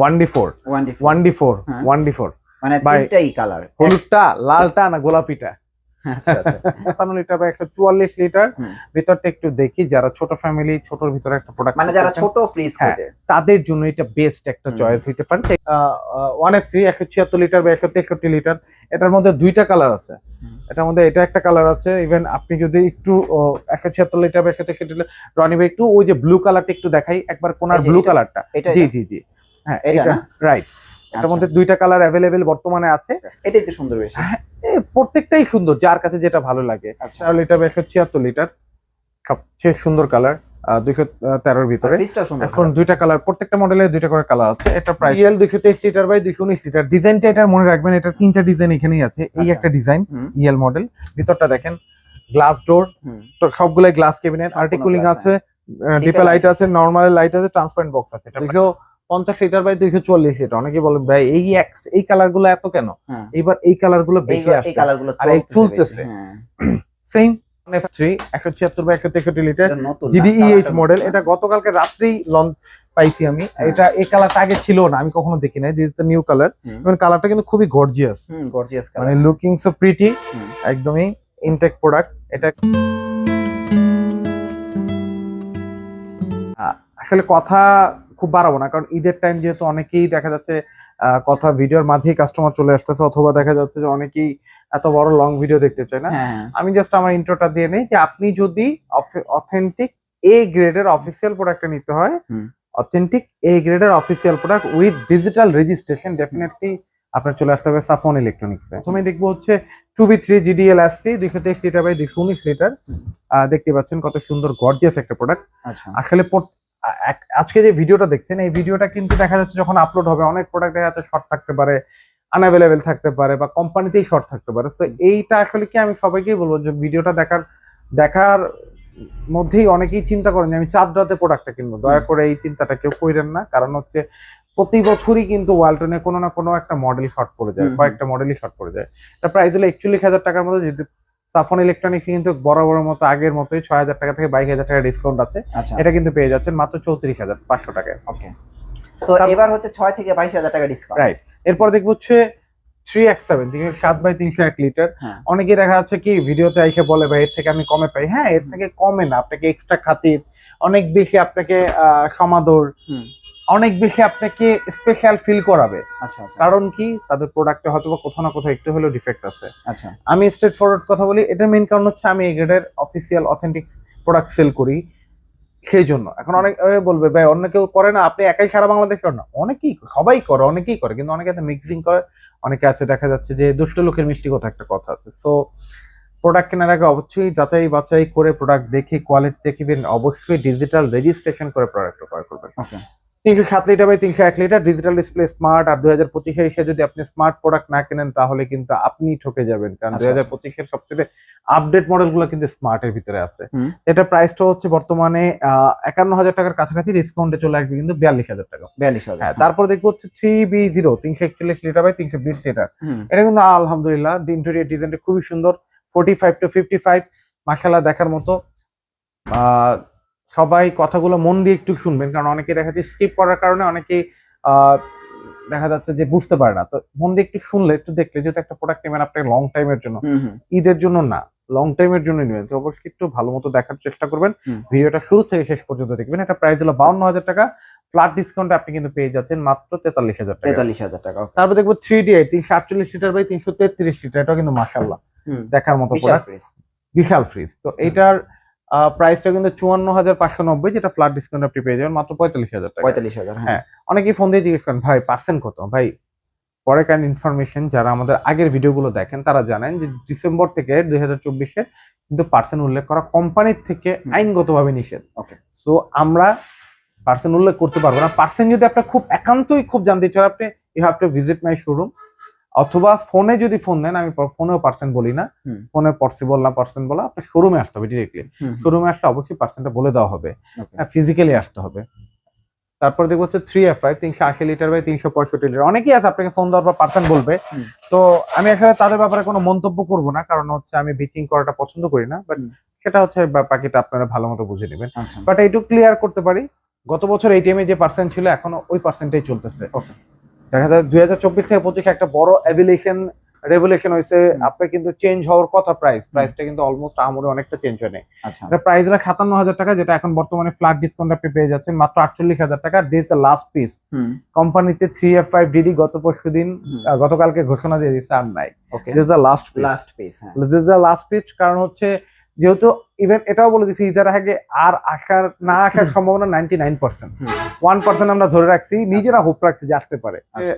One D four. One D four. হ্যাঁ। One D four. মানে তিনটাই কালার হলুদটা লালটা না গোলাপিটা। আচ্ছা আচ্ছা। সাতান্ন লিটার বা একশো চুয়াল্লিশ লিটার। ভিতরটা একটু দেখি যারা ছোট ফ্যামিলি ছোটর ভিতরে একটা প্রোডাক্ট মানে যারা ছোট ফ্রিজ হ্যাঁ। খোঁজে। তাদের জন্য এটা বেস্ট একটা চয়েস হইতে পারে। ওয়ান এফ থ্রি একশো ছিয়াত্তর লিটার বা একশো তেষট্টি লিটার। এটার মধ্যে দুইটা কালার আছে। এটার মধ্যে এটা একটা কালার আছে। ইভেন আপনি যদি একটু একশো ছিয়াত্তর লিটার বা একশো তেষট্টি লিটার রনি একটু ওই যে ব্লু কালারটা একটু দেখাই। একবার কোনার ব্লু কালারটা জি জি জি। হ্যাঁ এটা এটা? রাইট এটার আচ্ছা। মধ্যে দুইটা কালার অ্যাভেলেবেল বর্তমানে আছে। এটাই তো সুন্দর বেশি। এ, প্রত্যেকটাই সুন্দর যার কাছে যেটা ভালো লাগে। আচ্ছা। একশো ছিয়াত্তর লিটার সবচেয়ে সুন্দর কালার দুইশো তেরোর ভিতরে। এখন দুইটা কালার প্রত্যেকটা মডেলের দুইটা করে কালার আছে। এটা প্রাইস ইএল দুইশো তেইশ লিটার বাই দুইশো উনিশ লিটার ডিজাইনটা এটা মনে রাখবেন এটা তিনটা ডিজাইন এখানেই আছে। এই আচ্ছা। একটা ডিজাইন। ইএল মডেল ভিতরটা দেখেন গ্লাস ডোর। তো সবগুলাই গ্লাস কেবিনেট আর্টিকুলিং আছে ডিপে লাইট আছে। নর্মাল লাইট আছে ট্রান্সপারেন্ট বক্স আছে। দুইশো পঞ্চাশ লিটার বাই দুইশো চল্লিশ লিটার অনেকে বলে ভাই এই এই কালারগুলো এত কেন? হ্যাঁ। এইবার এই কালারগুলো বেশি আসছে। আর এই চলতেছে। হ্যাঁ। সেম একশো তেষট্টি লিটার এটা মডেল গতকালকে রাত্রেই লঞ্চ পাইছি আমি। হ্যাঁ। এটা এই কালারটা আগে ছিল না আমি কখনো দেখি নাই। This new colour. এবং কালারটা কিন্তু খুবই গর্জিয়াস গর্জিয়াস মানে লুকিং সো প্রিটি একদমই ইনটেক প্রোডাক্ট এটা আসলে কথা খুব বাড়াবো না কারণ ঈদের টাইম যেহেতু অনেকেই দেখা যাচ্ছে কথা ভিডিওর মাঝেই কাস্টমার চলে আসতেছে অথবা দেখা যাচ্ছে যে অনেকেই এত বড় লং ভিডিও দেখতে চায় না। হ্যাঁ হ্যাঁ। আমি জাস্ট আমার ইন্ট্রোটা দিয়ে নেই যে আপনি যদি অথেন্টিক এ গ্রেডের অফিসিয়াল প্রোডাক্টটা নিতে হয় অথেন্টিক এ গ্রেডের official product with digital registration definitely আপনার চলে আসতে হবে সাফন ইলেকট্রনিক্স প্রথমে দেখব হচ্ছে two B three GDL SC দুইশো তেইশ লিটার বাই দুইশো উনিশ লিটার দেখতে পাচ্ছেন কত সুন্দর গর্জিয়াস একটা প্রোডাক্ট আচ্ছা। আসলে আজকে যে ভিডিওটা দেখছেন এই ভিডিওটা কিন্তু দেখা যাচ্ছে যখন আপলোড হবে অনেক প্রোডাক্ট দেখা যাচ্ছে শর্ট থাকতে পারে আনঅ্যাভেলেবেল থাকতে পারে বা কোম্পানিতেই শর্ট থাকতে পারে। তো এইটা আসলে কি আমি সবাইকেই বলব যে ভিডিওটা দেখার দেখার মধ্যেই অনেকেই চিন্তা করেন যে আমি চাঁদ রাতে প্রোডাক্টটা কিনবো। দয়া করে এই চিন্তাটা কেউ করেন না। কারণ হচ্ছে প্রতি বছরই কিন্তু ওয়ালটনে কোনো না কোনো একটা মডেল শর্ট পড়ে যায়। কয়েকটা মডেলই শর্ট পড়ে যায়। এটা প্রাইস হলো একচল্লিশ হাজার টাকার মতো যদি সাফন ইলেকট্রনিক্স কিন্তু বরাবর মতো আগের মতোই ছয় হাজার টাকা থেকে বাইশ হাজার টাকা ডিসকাউন্ট আছে। আচ্ছা। এটা কিন্তু পেয়ে যাচ্ছেন মাত্র চৌত্রিশ হাজার পাঁচশো টাকায়। ওকে এবার হচ্ছে ছয় থেকে বাইশ হাজার টাকা ডিসকাউন্ট রাইট এরপর দেখব হচ্ছে থ্রি সেভেন সাত বাই তিনশো এক লিটার হ্যাঁ। অনেকে দেখা যাচ্ছে কি ভিডিওতে এসে বলে ভাই এর থেকে আমি কমে পাই। হ্যাঁ এর থেকে কমে না আপনাকে এক্সট্রা খাতির অনেক বেশি আপনাকে আহ, সমাদর। অনেক বেশি আপনাকে স্পেশাল ফিল করাবে। আচ্ছা আচ্ছা। কারণ কি? তাদের প্রোডাক্টে হয়তো বা কোথাও না কোথাও একটু হলেও ডিফেক্ট আছে। আচ্ছা। আমি স্ট্রেট ফরওয়ার্ড কথা বলি এটার মেইন কারণ হচ্ছে আমি এগ্রেডের অফিসিয়াল অথেন্টিক প্রোডাক্ট সেল করি সেই জন্য। এখন অনেক বলবে ভাই অন্য কেউ করে না আপনি একাই সারা বাংলাদেশ করেন না? অনেকেই সবাই করে অনেকেই করে কিন্তু অনেকে আছে মিক্সিং করে অনেকে আছে দেখা যাচ্ছে যে দুষ্ট লোকের মিষ্টি কথা একটা কথা আছে। সো প্রোডাক্ট কেনার আগে অবশ্যই যাচাই বাছাই করে প্রোডাক্ট দেখে কোয়ালিটি দেখিবেন অবশ্যই ডিজিটাল রেজিস্ট্রেশন করে প্রোডাক্ট ক্রয় করবেন। ওকে তিনশো সাত লিটার বাই তিনশো এক লিটার ডিজিটাল ডিসপ্লে স্মার্ট আর দুই হাজার পঁচিশে এসে যদি আপনি স্মার্ট প্রোডাক্ট না কেনেন তাহলে কিন্তু আপনি ঠকে যাবেন। কারণ আচ্ছা, দুই হাজার পঁচিশের সবচেয়ে আপডেট মডেলগুলো কিন্তু স্মার্টের ভিতরে আছে। এটা প্রাইসটা হচ্ছে বর্তমানে একান্ন হাজার টাকার কাছাকাছি ডিসকাউন্টে চলে আসবে কিন্তু বিয়াল্লিশ হাজার টাকা। বিয়াল্লিশ হাজার হ্যাঁ তারপর দেখব হচ্ছে থ্রি বি জিরো তিনশো একচল্লিশ লিটার বাই তিনশো বিশ লিটার। এটা কিন্তু আলহামদুলিল্লাহ ইন্টেরিয়র ডিজাইনটা খুবই সুন্দর forty five to fifty five মাসাল্লাহ দেখার মতো। আহ, সবাই কথাগুলো মন দিয়ে একটু শুনবেন কারণ অনেকে দেখা যাচ্ছে স্কিপ করার কারণে অনেকে দেখা যাচ্ছে যে বুঝতে পারে না। তো মন দিয়ে একটু শুনলে একটু দেখলে যেহেতু একটা প্রোডাক্ট নেবেন আপনি লং টাইমের জন্য ঈদের জন্য না লং টাইমের জন্য নেবেন। তো অবশ্যই একটু ভালো মতো দেখার চেষ্টা করবেন। ভিডিওটা শুরু থেকে শেষ পর্যন্ত দেখবেন। এটা প্রাইস হলো বাউন্ন হাজার টাকা। ফ্ল্যাট ডিসকাউন্টে আপনি কিন্তু পেয়ে যাচ্ছেন মাত্র তেতাল্লিশ হাজার টাকা। তেতাল্লিশ হাজার টাকা তারপর দেখব থ্রি ডি তিনশো আটচল্লিশ লিটার বাই তিনশো তেত্রিশ লিটার এটাও কিন্তু মাসাল্লাহ দেখার মতো বিশাল ফ্রিজ তো এটার প্রাইসটা কিন্তু চুয়ান্ন হাজার পাঁচশো নব্বই যেটা ফ্ল্যাট ডিসকাউন্ট আপনি পেয়ে যাবেন মাত্র পঁয়তাল্লিশ হাজার টাকা পঁয়তাল্লিশ হাজার হ্যাঁ হ্যাঁ। অনেকেই ফোন দিয়ে জিজ্ঞেস করেন ভাই পার্সেন্ট কত ভাই পরে কাইন্ড ইনফরমেশন যারা আমাদের আগের ভিডিওগুলো দেখেন তারা জানেন যে ডিসেম্বর থেকে দুই হাজার চব্বিশে কিন্তু পার্সেন্ট উল্লেখ করা কোম্পানির থেকে। আইনগতভাবে নিষেধ Okay. সো আমরা পার্সেন্ট উল্লেখ করতে পারব না পার্সেন্ট যদি আপনার খুব একান্তই খুব জানতে চান আপনি you have to visit my showroom অথবা ফোনে যদি ফোন দেন আমি ফোনেও পার্সেন্ট বলি না। ফোনে পসিবল না পার্সেন্ট বলা আপনার শোরুমে আসতে হবে ডিরেক্টলি শোরুমে আসলে অবশ্যই পার্সেন্টটা বলে দেওয়া হবে। ফিজিক্যালি আসতে হবে। তারপর দেখব হচ্ছে থ্রি এফ ফাইভ তিনশো আশি লিটার বাই তিনশো পঁয়ষট্টি লিটার অনেকেই আছে আপনাকে ফোন দেওয়ার পর পার্সেন্ট বলবে। তো আমি আসলে তাদের ব্যাপারে কোনো মন্তব্য করব না কারণ হচ্ছে আমি বিচিং করাটা পছন্দ করি না বাট সেটা হচ্ছে বাকিটা আপনারা ভালো মতো বুঝে নেবেন। আচ্ছা। বাট এইটুকু ক্লিয়ার করতে পারি গত বছর এটিএম এ যে পার্সেন্ট ছিল এখনও ওই পার্সেন্টেই চলতেছে. দেখা যায় দুই হাজার চব্বিশ থেকে পঁচিশে একটা বড় অ্যাভিলেশন রেভুলেশন হয়েছে। আপনার কিন্তু চেঞ্জ হওয়ার কথা প্রাইস প্রাইসটা কিন্তু অলমোস্ট আমরে অনেকটা চেঞ্জ হয়নি। আচ্ছা। এটা প্রাইস হলো সাতান্ন হাজার টাকা যেটা এখন বর্তমানে ফ্ল্যাট ডিসকাউন্ট আপনি পেয়ে যাচ্ছেন। মাত্র আটচল্লিশ হাজার টাকা। দিস দ্য লাস্ট পিস কোম্পানিতে থ্রি এফ ফাইভ ডিডি গত পরশু দিন। গতকালকে ঘোষণা দিয়ে দিচ্ছে আর নাই। This the last last piece this the last piece কারণ হচ্ছে যেহেতু ইভেন এটাও বলে দিচ্ছি ঈদের আগে আর আসার না আসার সম্ভাবনা ninety nine percent one percent আমরা ধরে রাখছি নিজেরা হোপ রাখছি যে আসতে পারে। আচ্ছা।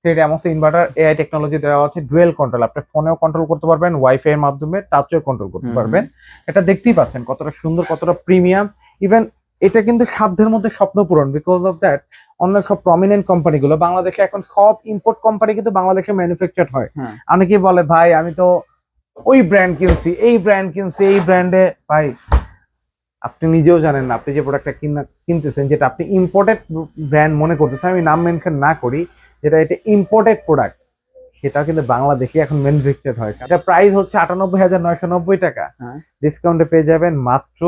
Three MC inverter AI technology দেওয়া আছে ডুয়েল কন্ট্রোল আপনি ফোনেও কন্ট্রোল করতে পারবেন ওয়াইফাই এর মাধ্যমে টাচেও কন্ট্রোল করতে পারবেন। এটা দেখতেই পাচ্ছেন কতটা সুন্দর কতটা প্রিমিয়াম ইভেন এটা কিন্তু সাধ্যের মধ্যে স্বপ্ন পূরণ। বিকজ অফ দ্যাট অন্য সব প্রমিনেন্ট কোম্পানিগুলো বাংলাদেশে এখন সব ইম্পোর্ট কোম্পানি কিন্তু বাংলাদেশে ম্যানুফ্যাকচার হয়। হ্যাঁ অনেকেই বলে ভাই আমি তো ওই ব্র্যান্ড কিনছি এই ব্র্যান্ড কিনছি এই ব্র্যান্ডে ভাই আপনি নিজেও জানেন না আপনি যে প্রোডাক্টটা কিনা কিনতেছেন যেটা আপনি ইম্পোর্টেড ব্র্যান্ড মনে করতেছেন আমি নাম মেনশন না করি যেটা এটা ইম্পোর্টেড প্রোডাক্ট সেটাও কিন্তু বাংলাদেশে এখন ম্যানুফ্যাকচার হয়। এটা প্রাইস হচ্ছে আটানব্বই হাজার নয়শো নব্বই টাকা। হ্যাঁ। ডিসকাউন্টে পেয়ে যাবেন মাত্র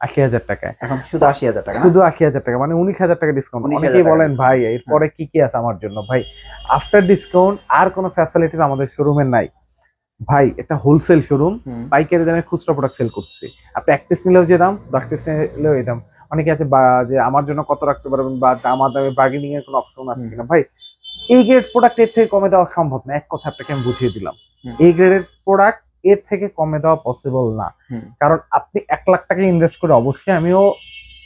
আশি হাজার টাকায় এখন শুধু আশি হাজার টাকা শুধু আশি হাজার টাকা মানে উনিশ হাজার টাকা ডিসকাউন্ট অনেকেই বলেন ভাই এরপরে কি কি আছে আমার জন্য? ভাই আফটার ডিসকাউন্ট আর কোনো ফ্যাসিলিটিস আমাদের শোরুমে নাই। ভাই এটা হোলসেল শোরুম। পাইকারি দামে খুচরা প্রোডাক্ট সেল করছি আপনি এক পিস নিলেও যে দাম দশ পিস নিলেও এই দাম। অনেকে আছে বা- যে আমার জন্য কত রাখতে পারবেন বা আমার দামে বার্গেনিং এর কোনো অপশন আছে কিনা। ভাই এই গ্রেড প্রোডাক্টের থেকে কমে দেওয়া সম্ভব না। এক কথা আপনাকে আমি বুঝিয়ে দিলাম। এই গ্রেডের প্রোডাক্টের থেকে কমে দেওয়া পসিবল না। কারণ আপনি এক লাখ টাকা ইনভেস্ট করে অবশ্যই আমিও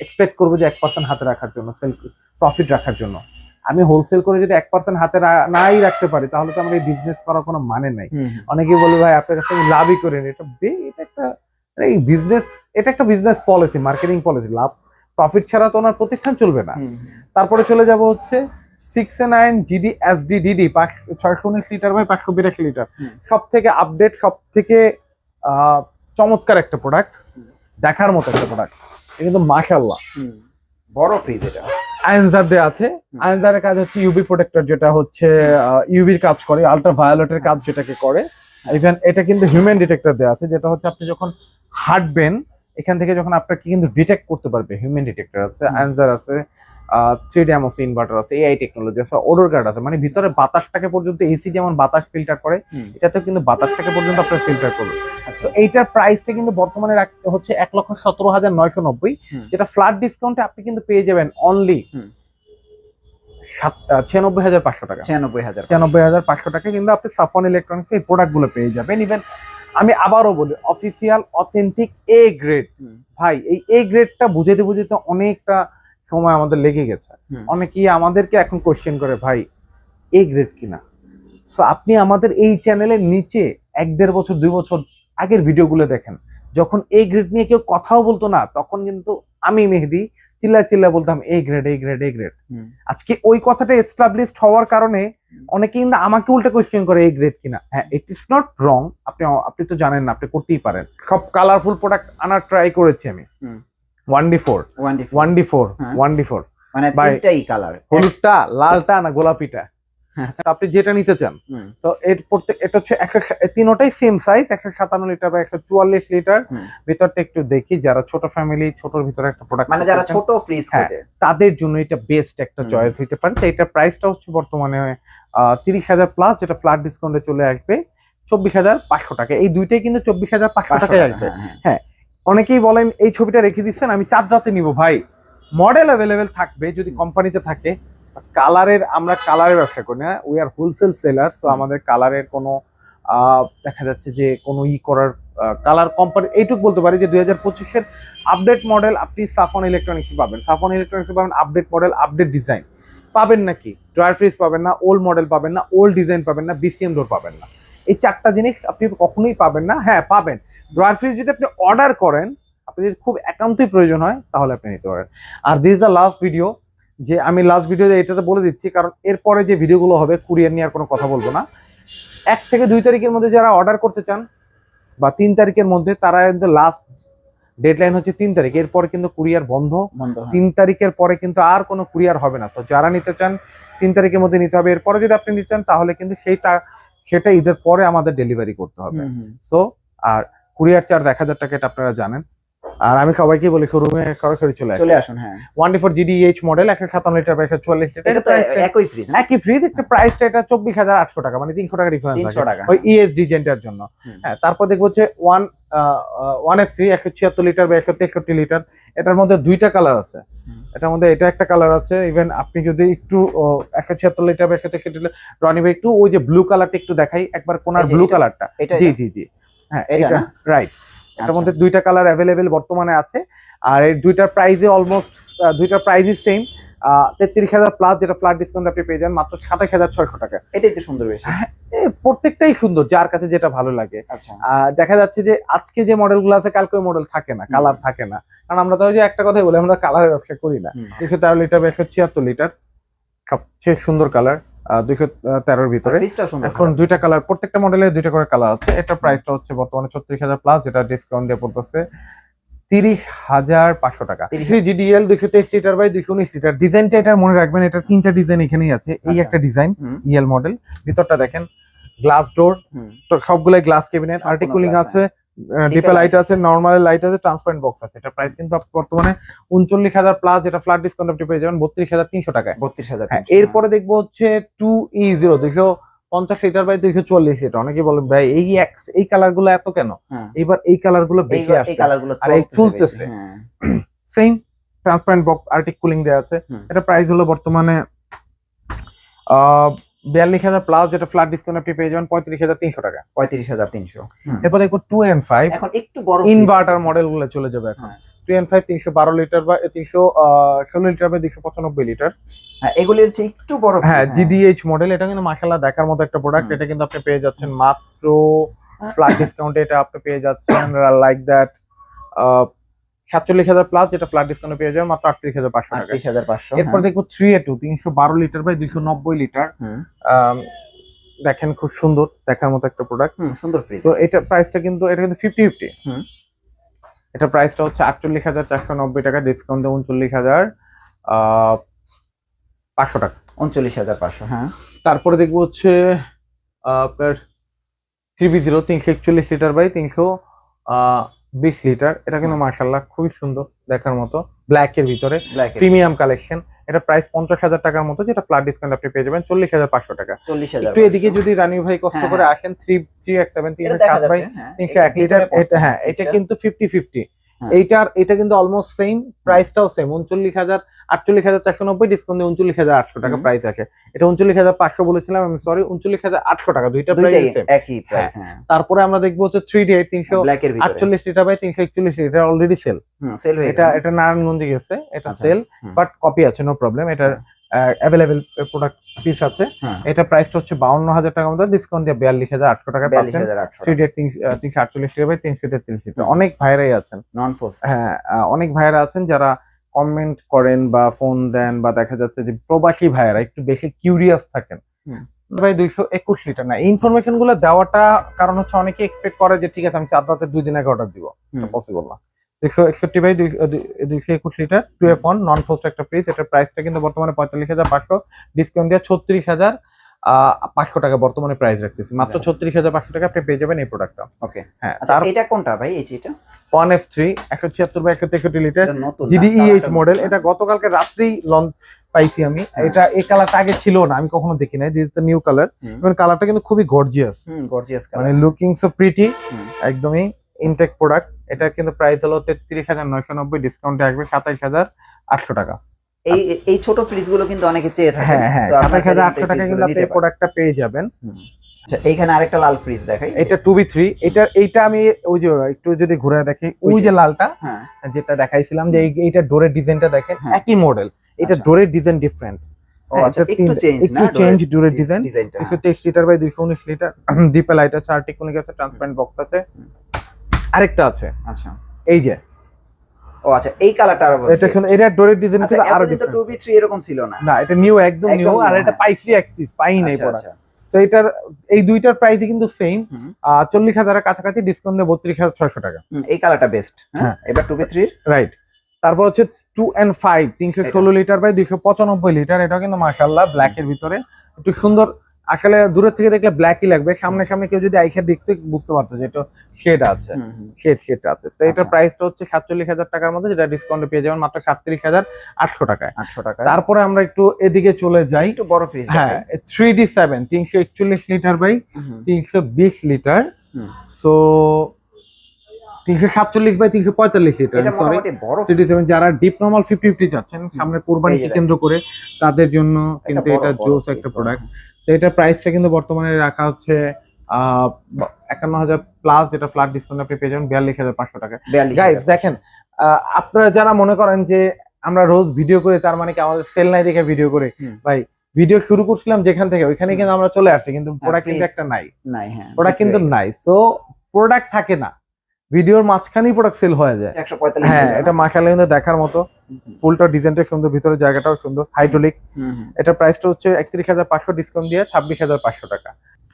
এক্সপেক্ট করব যে এক পার্সেন্ট হাতে রাখার জন্য সেল প্রফিট রাখার জন্য। আমি হোলসেল করে যদি এক পার্সেন্ট হাতে নাই রাখতে পারি তাহলে তো আমার এই বিজনেস করার কোনো মানে নাই। অনেকেই বলবে ভাই আপনার কাছে আমি লাভই করি না। এটা এটা একটা এই বিজনেস এটা একটা বিজনেস পলিসি মার্কেটিং পলিসি লাভ প্রফিট ছাড়া তো ওনার প্রতিষ্ঠান চলবে না। তারপরে চলে যাব হচ্ছে six nine GD SD DD ছয়শো উনিশ লিটার বাই পাঁচশো বিরাশি লিটার। সব থেকে আপডেট সব থেকে আহ, চমৎকার একটা প্রোডাক্ট দেখার মতো একটা প্রোডাক্ট কিন্তু মাশাল্লাহ হুম। বড় ফ্রিজ এটা। আয়েনজার দেওয়া আছে। আয়েনজারের কাজ হচ্ছে ইউবি প্রোটেক্টর যেটা হচ্ছে ইউবির কাজ করে আলট্রা ভায়োলেটের কাজ যেটাকে করে ইভেন এটা কিন্তু হিউম্যান ডিটেক্টর দেওয়া আছে যেটা হচ্ছে আপনি যখন হাঁটবেন এখান থেকে যখন আপনাকে কিন্তু ডিটেক্ট করতে পারবে হিউম্যান ডিটেক্টর আছে। আয়েনজার আছে থ্রি ড্যামোস ইনভার্টার আছে এআই টেকনোলজি আছে ওডোর গার্ড আছে। মানে ভিতরে বাতাসটাকে পর্যন্ত এসি যেমন বাতাস ফিল্টার করে হুম। এটাতে কিন্তু বাতাসটাকে পর্যন্ত আপনার ফিল্টার করবে তো এইটার প্রাইসটা কিন্তু বর্তমানে হচ্ছে এক লক্ষ সতেরো হাজার নয়শো নব্বই। যেটা ফ্ল্যাট ডিসকাউন্টে আপনি কিন্তু পেয়ে যাবেন অনলি ছিয়ানব্বই হাজার পাঁচশো টাকা। ছিয়ানব্বই হাজার ছিয়ানব্বই হাজার পাঁচশো টাকা কিন্তু আপনি সাফন ইলেকট্রনিক্স এই প্রোডাক্টগুলো পেয়ে যাবেন। ইভেন আমি আবারও বলি অফিসিয়াল অথেন্টিক এ গ্রেড ভাই এই এ গ্রেডটা বুঝাতে বুঝাতে অনেকটা সময় আমাদের লেগে গেছে। অনেকেই আমাদেরকে এখন কোশ্চেন করে ভাই এ গ্রেড কিনা? সো আপনি আমাদের এই চ্যানেলের নিচে এক দেড় বছর দুই বছর আগের ভিডিওগুলো দেখেন। যখন এই গ্রেড নিয়ে কেউ কথাও বলতো না তখন কিন্তু আমি মেহেদি চিল্লা চিল্লা বলতাম এই গ্রেড এই গ্রেড এই গ্রেড আজকে ওই কথাটা এস্টাবলিশড হওয়ার কারণে অনেকে কিন্তু আমাকে উল্টা কোয়েশ্চেন করে এই গ্রেড কিনা? হ্যাঁ ইট ইস নট রং আপনি আপনি তো জানেন না আপনি করতেই পারেন। সব কালারফুল প্রোডাক্ট আনার ট্রাই করেছি আমি। One D four. One D four. হ্যাঁ। One D four. মানে তিনটাই কালার হলুদটা লালটা না গোলাপিটা। আচ্ছা। আপনি যেটা নিতে চান। তো এর প্রত্যেক এটা হচ্ছে একশো তিনোটাই সেম সাইজ একশো সাতান্ন লিটার বা একশো চুয়াল্লিশ লিটার। ভিতরটা একটু দেখি যারা ছোট ফ্যামিলি ছোটর ভিতরে একটা প্রোডাক্ট মানে যারা ছোট ফ্রিজ হ্যাঁ। খোঁজে। তাদের জন্য এটা বেস্ট একটা চয়েস হইতে পারে। তো এটার প্রাইসটা হচ্ছে বর্তমানে তিরিশ হাজার প্লাস যেটা ফ্ল্যাট ডিসকাউন্টে চলে আসবে চব্বিশ হাজার পাঁচশো টাকা। এই দুইটাই কিন্তু চব্বিশ হাজার পাঁচশো টাকায় টাকা, আসবে। হ্যাঁ, হ্যাঁ। অনেকেই বলেন এই ছবিটা রেখে দিচ্ছেন আমি চার রাতে নিব ভাই। মডেল অ্যাভেলেবেল থাকবে যদি কোম্পানিতে থাকে কালারের আমরা কালারের ব্যবসা করি না। We are wholesale seller so আমাদের কালারের কোনো দেখা যাচ্ছে যে কোনো ই করার কালার কোম্পানি এইটুকু বলতে পারি যে দুই হাজার পঁচিশের আপডেট মডেল আপনি সাফন ইলেকট্রনিক্স পাবেন। সাফন ইলেকট্রনিক্স পাবেন আপডেট মডেল আপডেট ডিজাইন পাবেন নাকি? ড্রয়ার ফ্রিজ পাবেন না ওল্ড মডেল পাবেন না ওল্ড ডিজাইন পাবেন না বিসিএম ডোর পাবেন না। এই চারটা জিনিস আপনি কখনোই পাবেন না। হ্যাঁ পাবেন। ড্রয়ার ফ্রিজ যদি আপনি অর্ডার করেন আপনি যদি খুব একান্তই প্রয়োজন হয় তাহলে আপনি নিতে পারেন। আর দিস দ্য লাস্ট ভিডিও যে আমি লাস্ট ভিডিওতে এটাতে বলে দিচ্ছি কারণ এরপরে যে ভিডিওগুলো হবে কুরিয়ার নিয়ে আর কোনো কথা বলব না। এক থেকে দুই তারিখের মধ্যে যারা অর্ডার করতে চান বা তিন তারিখের মধ্যে তারা কিন্তু লাস্ট ডেডলাইন হচ্ছে তিন তারিখ। এরপরে কিন্তু কুরিয়ার বন্ধ। বন্ধ তিন তারিখের পরে কিন্তু আর কোনো কুরিয়ার হবে না। তো যারা নিতে চান তিন তারিখের মধ্যে নিতে হবে। এরপরে যদি আপনি নিতে চান তাহলে কিন্তু সেইটা সেটা ঈদের পরে আমাদের ডেলিভারি করতে হবে। সো আর কুরিয়ার চার্জ এক হাজার টাকা এটা আপনারা জানেন। আর আমি সবাইকে বলি শোরুমে সরাসরি চলে চলে আসুন হ্যাঁ। One D four GDH model একশো সাতান্ন লিটার বা একশো চুয়াল্লিশ লিটার একই ফ্রিজ একই ফ্রিজ একটা প্রাইসটা এটা চব্বিশ হাজার আটশো টাকা মানে তিনশো টাকা ডিফারেন্স টাকা। ওই ইএসডি জেন্টার জন্য। হ্যাঁ তারপর দেখব হচ্ছে ওয়ান ওয়ান এফ থ্রি একশো ছিয়াত্তর লিটার বা একশো তেষট্টি লিটার এটার মধ্যে দুইটা কালার আছে। এটার মধ্যে এটা একটা কালার আছে। ইভেন আপনি যদি একটু একশো ছিয়াত্তর লিটার বা একশো তেষট্টি লিটার রনি ভাই একটু ওই যে ব্লু কালারটা একটু দেখাই। একবার কোনার ব্লু কালারটা জি জি জি। হ্যাঁ এটা রাইট এটার আচ্ছা। মধ্যে দুইটা কালার অ্যাভেলেবেল বর্তমানে আছে। আর এই দুইটার প্রাইসে অলমোস্ট দুইটার প্রাইসই সেম তেত্রিশ হাজার প্লাস যেটা ফ্ল্যাট ডিসকাউন্ট আপনি পেয়ে যান মাত্র সাতাশ হাজার ছয়শো টাকা। এটাই তো সুন্দর বেশি। এ, প্রত্যেকটাই সুন্দর যার কাছে যেটা ভালো লাগে। আচ্ছা। দেখা যাচ্ছে যে আজকে যে মডেলগুলো আছে কালকে ওই মডেল থাকে না কালার থাকে না। কারণ আমরা তো ওই যে একটা কথাই বলি আমরা কালারের ব্যবসা করি না। দুশো তেরো লিটার বা একশো ছিয়াত্তর লিটার সবচেয়ে সুন্দর কালার দুশো তেরোর ভিতরে। এখন দুইটা কালার প্রত্যেকটা মডেলের দুইটা করে কালার আছে। এটা প্রাইসটা হচ্ছে বর্তমানে ছত্রিশ হাজার প্লাস যেটা ডিসকাউন্ট দিয়ে পড়তেছে তিরিশ হাজার পাঁচশো টাকা। 30,000 থ্রি জিডিএল দুশো তেইশ লিটার বাই দুশো উনিশ লিটার ডিজাইনটা এটা মনে রাখবেন এটা তিনটা ডিজাইন এখানেই আছে। এই আচ্ছা। একটা ডিজাইন। ইএল মডেল ভিতরটা দেখেন গ্লাস ডোর তো সবগুলাই গ্লাস আর্টিকুলিং আছে। ডিপে লাইট আছে নর্মাল লাইট আছে ট্রান্সপারেন্ট বক্স আছে। এটা প্রাইস কিন্তু বর্তমানে উনচল্লিশ হাজার প্লাস যেটা ফ্ল্যাট ডিসকাউন্ট আপনি পেয়ে যাবেন বত্রিশ হাজার তিনশো টাকায়। বত্রিশ হাজার হ্যাঁ এরপরে দেখব হচ্ছে টু ই জিরো দুইশো পঞ্চাশ লিটার বাই দুইশো চল্লিশ লিটার অনেকে বলেন ভাই এই এই কালারগুলো এত কেন? হ্যাঁ। এইবার এই কালারগুলো বেশি আসছে। আর এই চলতেছে। Same transparent box arctic cooling দেওয়া আছে। এটা প্রাইস হলো বর্তমানে বিয়াল্লিশ হাজার প্লাস যেটা ফ্ল্যাট ডিসকাউন্ট আপনি পেয়ে যাবেন পঁয়ত্রিশ হাজার তিনশো টাকা। পঁয়ত্রিশ হাজার তিনশো এরপর দেখব টু এন্ড ফাইভ এখন একটু বড় ইনভার্টার মডেলগুলো চলে যাবে এখন। হ্যাঁ। টু এন্ড ফাইভ তিনশো বারো লিটার বা তিনশো ষোলো লিটার বা দুশো পঁচানব্বই লিটার হ্যাঁ, এগুলি হচ্ছে একটু বড় হ্যাঁ জিডিএইচ মডেল এটা কিন্তু মাসাল্লাহ দেখার মতো একটা প্রোডাক্ট এটা কিন্তু আপনি পেয়ে যাচ্ছেন মাত্র ফ্ল্যাট ডিসকাউন্টে এটা আপনি পেয়ে যাচ্ছেন লাইক দ্যাট সাতচল্লিশ হাজার প্লাস যেটা ফ্ল্যাট ডিসকাউন্টে পেয়ে যাবেন মাত্র আটত্রিশ হাজার পাঁচশো টাকা। আটত্রিশ হাজার পাঁচশো এরপর দেখব থ্রি এ টু তিনশো বারো লিটার বাই দুইশো নব্বই লিটার। দেখেন খুব সুন্দর দেখার মতো একটা প্রোডাক্ট সুন্দর তো এটা প্রাইসটা কিন্তু এটা কিন্তু ফিফটি ফিফটি। এটা প্রাইসটা হচ্ছে আটচল্লিশ হাজার চারশো নব্বই টাকা ডিসকাউন্টে উনচল্লিশ হাজার পাঁচশো টাকা। উনচল্লিশ হাজার পাঁচশো হ্যাঁ। তারপরে দেখব হচ্ছে আপনার থ্রি বি জিরো তিনশো একচল্লিশ লিটার বাই তিনশো বিশ লিটার। এটা কিন্তু মার্শাল্লাহ খুবই সুন্দর দেখার মতো। ব্ল্যাক এর ভিতরে প্রিমিয়াম কালেকশন এটা প্রাইস পঞ্চাশ হাজার টাকার মতো যেটা ফ্ল্যাট ডিসকাউন্ট আপনি পেয়ে যাবেন চল্লিশ হাজার পাঁচশো টাকা। চল্লিশ হাজার এদিকে যদি রানি ভাই কষ্ট হ্যাঁ, করে হ্যাঁ। আসেন থ্রি থ্রি এক সেভেন তিনশো সাত বাই হ্যাঁ, তিনশো এক লিটার হ্যাঁ এটা কিন্তু ফিফটি ফিফটি। এইটার এটা কিন্তু অলমোস্ট সেম প্রাইসটাও সেম উনচল্লিশ হাজার আটচল্লিশ হাজার চারশো নব্বই ডিসকাউন্ট উনচল্লিশ হাজার আটশো টাকা প্রাইস আসে। এটা উনচল্লিশ হাজার পাঁচশো বলেছিলাম আমি সরি উনচল্লিশ হাজার আটশো টাকা দুইটা প্রাইস একই প্রাইস হ্যাঁ। তারপরে আমরা দেখব হচ্ছে থ্রি ডি তিনশো আটচল্লিশ লিটার বাই তিনশো একচল্লিশ লিটার অলরেডি সেল সেল হয়ে এটা। এটা নারায়ণগঞ্জে গেছে এটা সেল বাট কপি আছে নো প্রবলেম এটার অ্যাভেলেবেল প্রোডাক্ট পিস আছে। হ্যাঁ। এটা প্রাইসটা হচ্ছে বাউন্ন হাজার টাকার মতো ডিসকাউন্ট দিয়ে বিয়াল্লিশ হাজার আটশো টাকা পাচ্ছেন। থ্রি তিনশো আটচল্লিশ বাই তিনশো তেত্রিশ অনেক ভাইরাই আছেন। নন ফোর্স হ্যাঁ অনেক ভাইয়েরা আছেন যারা কমেন্ট করেন বা ফোন দেন বা দেখা যাচ্ছে যে প্রবাসী ভাইয়েরা একটু বেশি কিউরিয়াস থাকেন। ভাই দুইশো একুশ লিটার না। ইনফরমেশনগুলো দেওয়াটা কারণ হচ্ছে অনেকে এক্সপেক্ট করে যে ঠিক আছে আমি চার রাতে দুই দিন আগে অর্ডার দিব পসিবল না। একষট্টি বাই দুইশো একুশ লিটার ওয়ান নন ফোস্ট একটা ফ্রিজ এটার প্রাইসটা কিন্তু বর্তমানে পঁয়তাল্লিশ হাজার পাঁচশো ডিসকাউন্ট দিয়ে ছত্রিশ হাজার পাঁচশো টাকা বর্তমানে প্রাইস রাখতেছি। মাত্র আচ্ছা। ছত্রিশ হাজার পাঁচশো টাকা আপনি পেয়ে যাবেন এই প্রোডাক্টটা ওকে হ্যাঁ আচ্ছা তার এটা কোনটা ভাই এই ওয়ান এফ থ্রি একশো ছিয়াত্তর বা একশো তেষট্টি লিটার জিডিইএইচ মডেল এটা গতকালকে রাত্রেই লঞ্চ পাইছি আমি। এটা এই কালারটা আগে ছিল না আমি কখনো দেখি নাই দিস নিউ কালার এবং কালারটা কিন্তু খুবই গর্জিয়াস গর্জিয়াস মানে লুকিং সো প্রিটি একদমই ইনটেক প্রোডাক্ট এটা কিন্তু প্রাইস হলো তেত্রিশ হাজার নয়শো নব্বই ডিসকাউন্টে আসবে সাতাইশ হাজার আটশো টাকা। এই এই ছোট ফ্রিজগুলো কিন্তু অনেকে চেয়ে থাকে হ্যাঁ হ্যাঁ সাতাইশ হাজার আটশো টাকা কিন্তু আপনি এই প্রোডাক্টটা পেয়ে যাবেন। আচ্ছা এইখানে আরেকটা লাল ফ্রিজ দেখাই। এটা টু বি থ্রি এটা এইটা আমি ওই যে একটু যদি ঘুরে দেখি ওই যে। লালটা হ্যাঁ। যেটা দেখাইছিলাম যে এই- এইটা ডোরের ডিজাইনটা দেখেন হ্যাঁ। একই মডেল এটা আচ্ছা। ডোরের ডিজাইন ডিফারেন্ট আচ্ছা একটু চেঞ্জ ডোরের ডিজাইন। দুশো তেইশ লিটার বাই দুশো উনিশ লিটার ডিপে লাইট আছে আর্টিকুলিক আছে। ট্রান্সপারেন্ট বক্স আছে আরেকটা আছে। আচ্ছা। এই যে। ও আচ্ছা এই কালারটা আরও এটা শুনে এটা ডোরের ডিজাইন আচ্ছা ছিল আরও different। 2B3 এরকম ছিল না। না এটা নিউ একদম নিউ আর এটা হ্যাঁ। পাইছি এক পিস পাই নাই আচ্ছা, পড়া আচ্ছা। তো এটার এই দুইটার প্রাইসই কিন্তু সেম। চল্লিশ হাজারের কাছাকাছি ডিসকাউন্ট দিয়ে বত্রিশ হাজার ছয়শো টাকা। এই কালারটা বেস্ট হ্যাঁ? হ্যাঁ। এবার 2B3 এর রাইট তারপর হচ্ছে টু অ্যান্ড ফাইভ তিনশো ষোলো লিটার বাই দুইশো পঁচানব্বই লিটার এটা কিন্তু মার্শাল্লাহ ব্ল্যাক এর ভিতরে। একটু সুন্দর আসলে দূরের থেকে দেখলে ব্ল্যাকই লাগবে। সামনে সামনে কেউ যদি আইসা দেখতে বুঝতে পারতো যে এটা শেড আছে। শেড শেড আছে। তো এটার আচ্ছা। প্রাইসটা হচ্ছে সাতচল্লিশ হাজার টাকার মধ্যে যেটা ডিসকাউন্টে পেয়ে যাবেন মাত্র সাতত্রিশ হাজার আটশো টাকায়। আটশো টাকা তারপরে আমরা একটু এদিকে চলে যাই। একটু বড় ফ্রিজ হ্যাঁ থ্রি ডি সেভেন তিনশো একচল্লিশ লিটার বাই তিনশো বিশ লিটার। সো তিনশো সাতচল্লিশ বাই তিনশো পঁয়তাল্লিশ লিটার সরি ডি সেভেন যারা ডিপ নর্মাল ফিফটি ফিফটি চাচ্ছেন সামনে কোরবানিকে কেন্দ্র করে তাদের জন্য কিন্তু এটা জোস একটা প্রোডাক্ট তো এটার প্রাইসটা কিন্তু বর্তমানে রাখা হচ্ছে একান্ন হাজার প্লাস যেটা ফ্ল্যাট ডিসকাউন্ট আপনি পেয়ে যাবেন বিয়াল্লিশ হাজার পাঁচশো টাকা। বিয়াল্লিশ দেখেন আহ, আপনারা যারা মনে করেন যে আমরা রোজ ভিডিও করে তার মানে কি আমাদের সেল নাই দেখে ভিডিও করে। ভাই ভিডিও শুরু করছিলাম যেখান থেকে ওইখানে কিন্তু আমরা চলে আসছি কিন্তু প্রোডাক্ট কিন্তু একটা নাই। নাই হ্যাঁ প্রোডাক্ট কিন্তু নাই। সো প্রোডাক্ট থাকে না। ভিডিওর মাঝখানেই প্রোডাক্ট সেল হয়ে যায়। হ্যাঁ এটা মাসালে কিন্তু দেখার মতো। ফুলটা ডিজাইনটা সুন্দর ভিতরে জায়গাটাও সুন্দর হাইড্রোলিক এটার প্রাইসটা হচ্ছে একত্রিশ হাজার পাঁচশো ডিসকাউন্ট দিয়ে ছাব্বিশ হাজার পাঁচশো টাকা।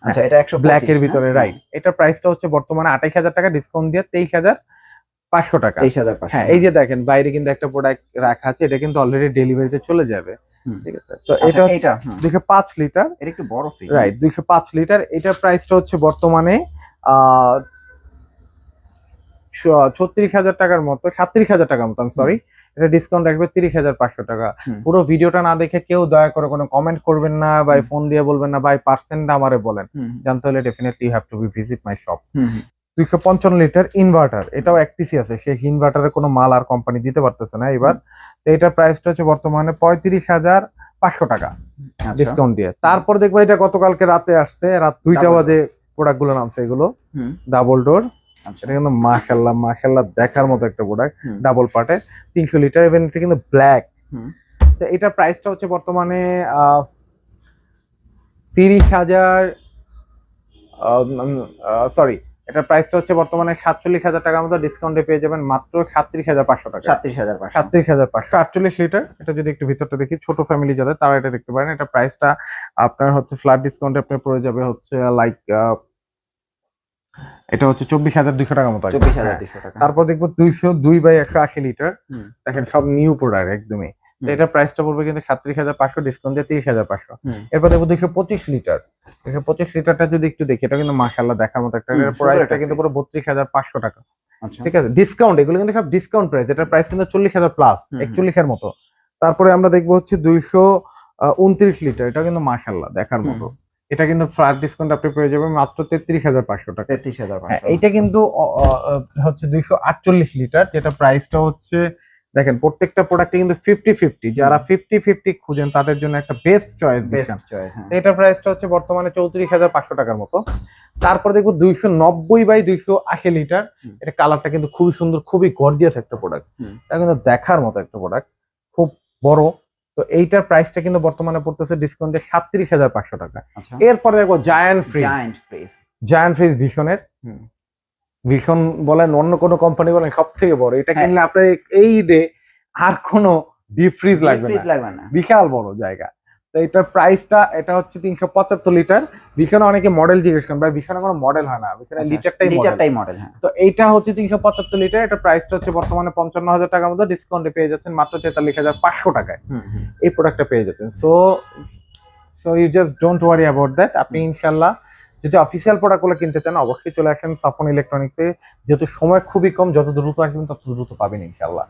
আচ্ছা এটা একশো ব্ল্যাক এর ভিতরে রাইট এটার প্রাইসটা হচ্ছে বর্তমানে আঠাইশ হাজার টাকা ডিসকাউন্ট দিয়ে তেইশ হাজার পাঁচশো টাকা। তেইশ হাজার হ্যাঁ এই যে দেখেন বাইরে কিন্তু একটা প্রোডাক্ট রাখা আছে এটা কিন্তু অলরেডি ডেলিভারিতে চলে যাবে। ঠিক আছে? তো আচ্ছা, এটা দুইশো পাঁচ লিটার। এটা একটু বড় রাইট দুইশো পাঁচ লিটার। এটার প্রাইসটা হচ্ছে বর্তমানে আহ, ছত্রিশ হাজার টাকার মতো সাতত্রিশ হাজার টাকার মতো সরি এটা ডিসকাউন্ট রাখবে তিরিশ হাজার পাঁচশো টাকা। পুরো ভিডিওটা না দেখে কেউ দয়া করে কোনো কমেন্ট করবেন না বা ফোন দিয়ে বলবেন না বাই পার্সেন্ট আমারে বলেন। জানতে হলে definitely you have to be visit my shop. দুইশো পঞ্চান্ন লিটার ইনভার্টার এটাও এক পিসি আছে সেই ইনভার্টারের কোনো মাল আর কোম্পানি দিতে পারতেছে না এবার। তো এটার প্রাইসটা হচ্ছে বর্তমানে পঁয়ত্রিশ হাজার পাঁচশো টাকা। আচ্ছা। ডিসকাউন্ট দিয়ে। তারপর দেখব এটা গতকালকে রাতে আসছে রাত দুইটা বাজে প্রোডাক্টগুলো নামছে এগুলো। ডাবল ডোর আচ্ছা। কিন্তু মাশাল্লাহ মাশাল্লাহ দেখার মতো একটা প্রোডাক্ট। ডাবল পার্টে তিনশো লিটার ইভেন এটা কিন্তু ব্ল্যাক। তো এটার প্রাইসটা হচ্ছে বর্তমানে তিরিশ হাজার সরি এটার প্রাইসটা হচ্ছে বর্তমানে সাতচল্লিশ হাজার টাকার মতো ডিসকাউন্টে পেয়ে যাবেন মাত্র সাতত্রিশ হাজার পাঁচশো টাকা সাতত্রিশ হাজার সাতত্রিশ হাজার পাঁচশো আটচল্লিশ লিটার এটা যদি একটু ভিতরটা দেখি ছোট ফ্যামিলি যাদের তারা এটা দেখতে পারেন এটা প্রাইসটা আপনার হচ্ছে ফ্ল্যাট ডিসকাউন্টে আপনার পড়ে যাবে হচ্ছে লাইক এটা হচ্ছে চব্বিশ হাজার দুশো টাকার মতো চব্বিশ হাজার। দুশো টাকা। তারপর দেখব দুইশো দুই বাই একশো আশি লিটার। দেখেন সব নিউ প্রোডাক্ট একদমই। এটা প্রাইসটা পড়বে কিন্তু সাতত্রিশ হাজার পাঁচশো ডিসকাউন্ট দিয়ে তিরিশ হাজার পাঁচশো। এরপর দেখব দুইশো পঁচিশ লিটার। দুইশো পঁচিশ লিটারটা যদি একটু দেখি এটা কিন্তু মাসাল্লাহ দেখার মতো একটা প্রাইসটা কিন্তু পুরো বত্রিশ হাজার পাঁচশো টাকা। আচ্ছা। ঠিক আছে? ডিসকাউন্ট এগুলো কিন্তু সব ডিসকাউন্ট প্রাইস এটার প্রাইস কিন্তু চল্লিশ হাজার প্লাস। একচল্লিশের মতো। তারপরে আমরা দেখব হচ্ছে দুইশো উনত্রিশ লিটার। এটা কিন্তু মাসাল্লাহ দেখার মতো। এটা কিন্তু ফ্ল্যাট ডিসকাউন্ট আপনি পেয়ে যাবেন মাত্র তেত্রিশ হাজার পাঁচশো টাকা। তেত্রিশ হাজার হ্যাঁ এইটা কিন্তু হচ্ছে দুইশো আটচল্লিশ লিটার যেটা প্রাইসটা হচ্ছে দেখেন প্রত্যেকটা প্রোডাক্টে কিন্তু ফিফটি ফিফটি যারা ফিফটি ফিফটি খুঁজেন তাদের জন্য একটা বেস্ট চয়েস বেস্ট চয়েস এটা প্রাইসটা হচ্ছে বর্তমানে চৌত্রিশ হাজার পাঁচশো টাকার মতো। তারপর দেখব দুইশো নব্বই বাই দুইশো আশি লিটার। এটা কালারটা কিন্তু খুবই সুন্দর খুবই গর্জিয়াস একটা প্রোডাক্ট এটা কিন্তু দেখার মতো একটা প্রোডাক্ট খুব বড় তো এইটার প্রাইসটা কিন্তু বর্তমানে পড়তেছে ডিসকাউন্টে সাতত্রিশ হাজার পাঁচশো টাকা। আচ্ছা। এরপরে দেখো giant fridge giant fridge giant fridge ভীষণের হুম। ভীষণ বলেন অন্য কোনো কোম্পানি বলেন সব থেকে বড়। এটা হ্যাঁ। কিনলে আপনার এই ঈদে আর কোনো ডিপ ফ্রিজ লাগবে লাগবে না। বিশাল বড় জায়গা। তো এটার প্রাইসটা এটা হচ্ছে তিনশো পঁচাত্তর লিটার ভীষণে অনেকে মডেল জিজ্ঞেস করেন ভাই ভীষণে কোনো মডেল হয় না ভীষণে লিটারটাই লিটারটাই মডেল হ্যাঁ। তো এইটা হচ্ছে তিনশো পঁচাত্তর লিটার এটা প্রাইসটা হচ্ছে বর্তমানে পঞ্চান্ন হাজার টাকার মতো। ডিসকাউন্টে পেয়ে যাচ্ছেন মাত্র তেতাল্লিশ হাজার পাঁচশো টাকায়। এই প্রোডাক্টটা পেয়ে যাচ্ছেন। So so you just don't worry about that আপনি ইনশাল্লাহ যদি অফিসিয়াল প্রোডাক্টগুলো কিনতে চান অবশ্যই চলে আসেন সাফন ইলেকট্রনিক্সে যেহেতু সময় খুবই কম যত দ্রুত আসবেন তত দ্রুত পাবেন ইনশাল্লাহ